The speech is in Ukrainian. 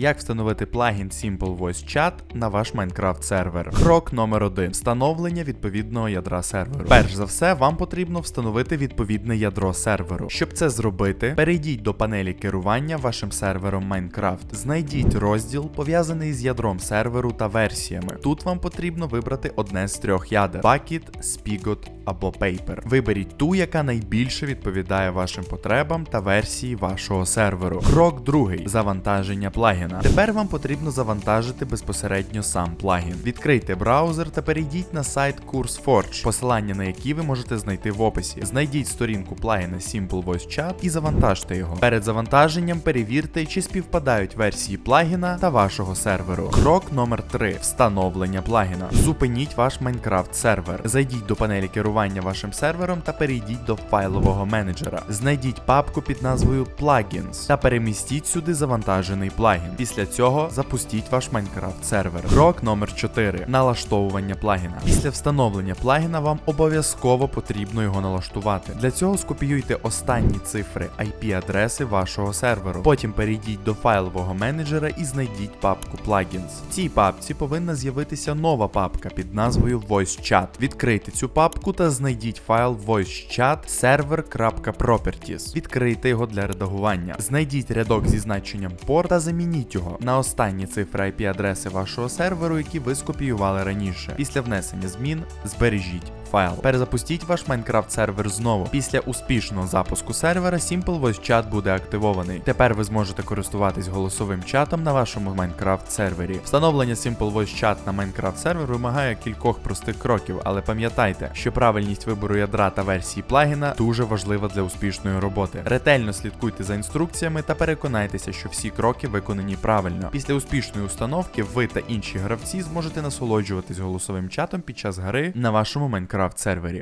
Як встановити плагін Simple Voice Chat на ваш Minecraft сервер? Крок номер 1 встановлення відповідного ядра серверу. Перш за все, вам потрібно встановити відповідне ядро серверу. Щоб це зробити, перейдіть до панелі керування вашим сервером Minecraft. Знайдіть розділ, пов'язаний з ядром серверу та версіями. Тут вам потрібно вибрати одне з трьох ядер: Bucket, Spigot або Paper. Виберіть ту, яка найбільше відповідає вашим потребам та версії вашого серверу. Крок другий завантаження плагіна. Тепер вам потрібно завантажити безпосередньо сам плагін. Відкрийте браузер та перейдіть на сайт CourseForge, посилання на який ви можете знайти в описі. Знайдіть сторінку плагіна Simple Voice Chat і завантажте його. Перед завантаженням перевірте, чи співпадають версії плагіна та вашого серверу. Крок номер 3 встановлення плагіна. Зупиніть ваш Minecraft сервер. Зайдіть до панелі керування вашим сервером та перейдіть до файлового менеджера. Знайдіть папку під назвою Plugins та перемістіть сюди завантажений плагін. Після цього запустіть ваш Minecraft сервер. Крок номер 4 налаштовування плагіна. Після встановлення плагіна вам обов'язково потрібно його налаштувати. Для цього скопіюйте останні цифри IP-адреси вашого серверу. Потім перейдіть до файлового менеджера і знайдіть папку Plugins. В цій папці повинна з'явитися нова папка під назвою Voice Chat. Відкрийте цю папку та знайдіть файл Voice Chat server.properties. Відкрийте його для редагування. Знайдіть рядок зі значенням port та замініть його на останні цифри IP-адреси вашого серверу, які ви скопіювали раніше. Після внесення змін збережіть файл. Перезапустіть ваш Minecraft сервер знову. Після успішного запуску сервера Simple Voice Chat буде активований. Тепер ви зможете користуватись голосовим чатом на вашому Minecraft сервері. Встановлення Simple Voice Chat на Minecraft сервер вимагає кількох простих кроків, але пам'ятайте, що правильність вибору ядра та версії плагіна дуже важлива для успішної роботи. Ретельно слідкуйте за інструкціями та переконайтеся, що всі кроки виконані правильно. Після успішної установки ви та інші гравці зможете насолоджуватись голосовим чатом під час гри на вашому Minecraft сервері.